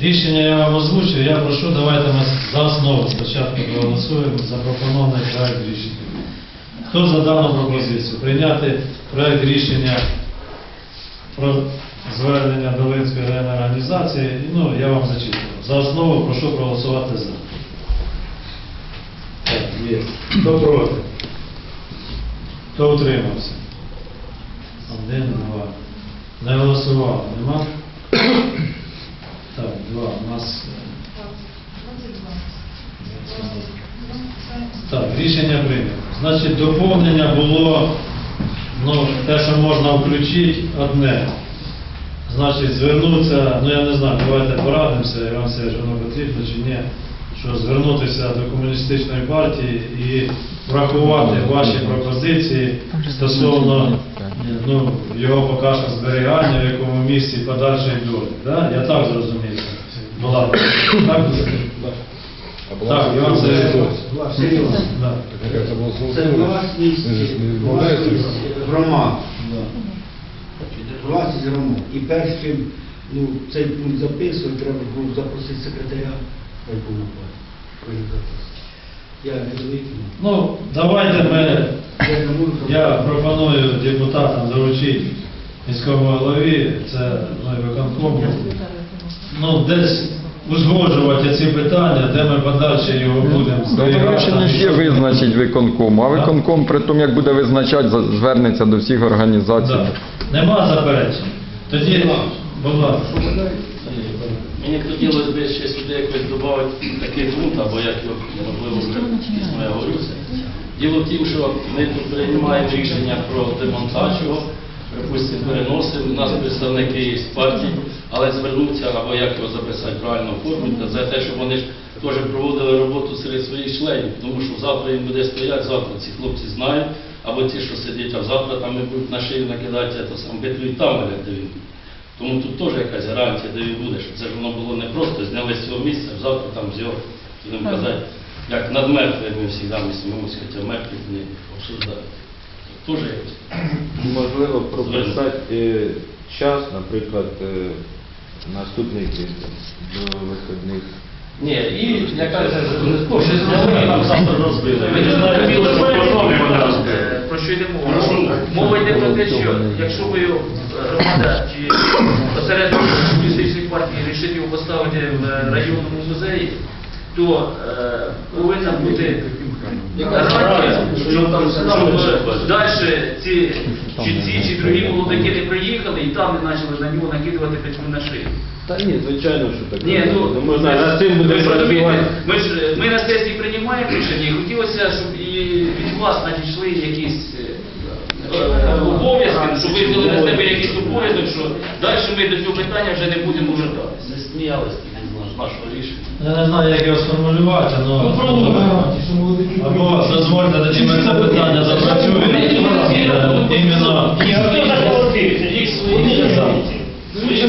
Рішення я вам озвучив, я прошу, давайте ми за основу спочатку проголосуємо за пропонований проект рішення. Хто за дану пропозицію? Прийняти проект рішення про звернення до Линської районної організації, ну, я вам зачитую. За основу прошу проголосувати за. Так, є. Хто проти? Хто утримався? Один, два. Не голосував, нема? Так, два. У нас е, так, рішення прийнято. Значить, доповнення було, ну, те, що можна включити, одне. Значить, звернутися, ну я не знаю, давайте порадимося, Іван Васильович, воно потрібно чи ні, що звернутися до комуністичної партії і врахувати ваші пропозиції стосовно ну, його поки що зберігання, в якому місці подальшої долі. Да? Я так зрозумів. Була. Так, так Іван Васильович. Да. Це власність, власність громад. Власність громад. І першим ну, цей пункт записувати, треба було запросити секретаря. хай. Я не викину. Ну, давайте ми Я. Я пропоную депутатам доручити міському голові, це ну, виконкому, ну, десь узгоджувати ці питання, де ми подальше його будемо Ну, Рішення ж є визначить виконком, а виконком при тому, як буде визначати, за- звернеться до всіх організацій. Да. Нема заперечень. Тоді, будь ласка. Мені хотілося б ще сюди якось додати такий пункт, або як його, можливо, вже я говорю це. Діло в тім, що ми тут приймаємо рішення про демонтаж його, припустимо, переносимо, у нас представники є з партії, але звернуться, або як його записати правильно оформити, за те, щоб вони ж теж проводили роботу серед своїх членів, тому що завтра їм буде стояти, завтра ці хлопці знають, або ті, що сидять, а завтра там і будуть на шию накидати, то сам битві там, де він. Тому тут теж якась гарантія, де він буде, щоб це ж воно було не просто зняли з цього місця, завтра там з його, будемо казати, як над мертвими ми завжди ми сміємося, хоча мертвих не обсуждають. Якось. Можливо, прописати е, час, наприклад, е, наступний тиждень до виходних. Ні, і яка не що зняли, там завтра розбили. Ви не що потім вони розбили. Е, Про що йде мова? Мова йде про те, що якщо ви громада чи осередок комуністичних партій рішить його поставити в районному музеї, то повинна бути щоб, далі ці чи ці, чи другі молодики не приїхали і там не почали на нього накидувати петлю на шию. Та ні, звичайно, що так. Ні, ну ну, можна над цим буде працювати. Ми ж ми на сесії приймаємо рішення, і хотілося, щоб і від вас надійшли якісь е, е, обов'язки, щоб ви взяли на себе якийсь обов'язок, що далі ми до цього питання вже не будемо вертатися. Не з нашого рішення. Я не знаю, як його сформулювати, але... Або дозвольте, тоді ми це питання запрацюємо. Іменно. Хто захворотився? Їх свої. Свої.